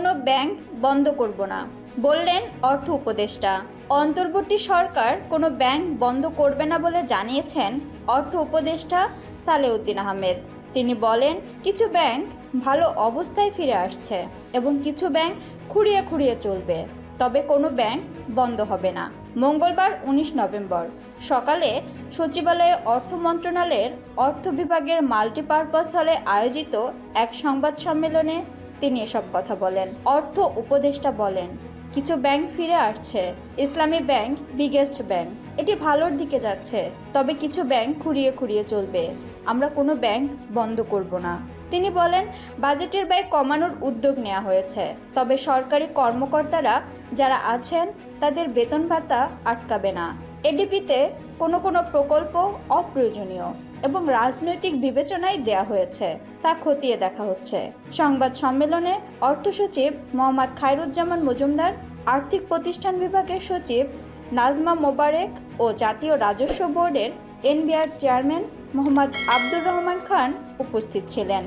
কোনো ব্যাংক বন্ধ করব না, বললেন অর্থ উপদেষ্টা। অন্তর্বর্তী সরকার কোনো ব্যাংক বন্ধ করবে না বলে জানিয়েছেন অর্থ উপদেষ্টা সালেউদ্দিন আহমেদ। তিনি বলেন, কিছু ব্যাংক ভালো অবস্থায় ফিরে আসছে এবং কিছু ব্যাংক খুঁড়িয়ে খুঁড়িয়ে চলবে, তবে কোনো ব্যাংক বন্ধ হবে না। মঙ্গলবার উনিশ নভেম্বর, সকালে সচিবালয়ে অর্থ মন্ত্রণালয়ের অর্থ বিভাগের মাল্টিপারপাস হলে আয়োজিত এক সংবাদ সম্মেলনে তিনি এসব কথা বলেন। অর্থ উপদেষ্টা বলেন, কিছু ব্যাংক ফিরে আসছে। ইসলামী ব্যাংক, বিগেস্ট ব্যাংক। এটি ভালোর দিকে যাচ্ছে, তবে কিছু ব্যাংক খুঁড়িয়ে খুঁড়িয়ে চলবে। আমরা কোনো ব্যাংক বন্ধ করব না। তিনি বলেন, বাজেটের ব্যয় কমানোর উদ্যোগ নেওয়া হয়েছে। তবে সরকারি কর্মকর্তারা যারা আছেন, তাদের বেতন ভাতা আটকাবে না। এডিপিতে কোনো কোনো প্রকল্প অপ্রয়োজনীয় এবং রাজনৈতিক বিবেচনায় দেয়া হয়েছে, তা খতিয়ে দেখা হচ্ছে। সংবাদ সম্মেলনে অর্থ সচিব মোহাম্মদ খায়রুজ্জামান মজুমদার, আর্থিক প্রতিষ্ঠান বিভাগের সচিব নাজমা মোবারেক ও জাতীয় রাজস্ব বোর্ডের এনবিআর চেয়ারম্যান মোহাম্মদ আব্দুর রহমান খান উপস্থিত ছিলেন।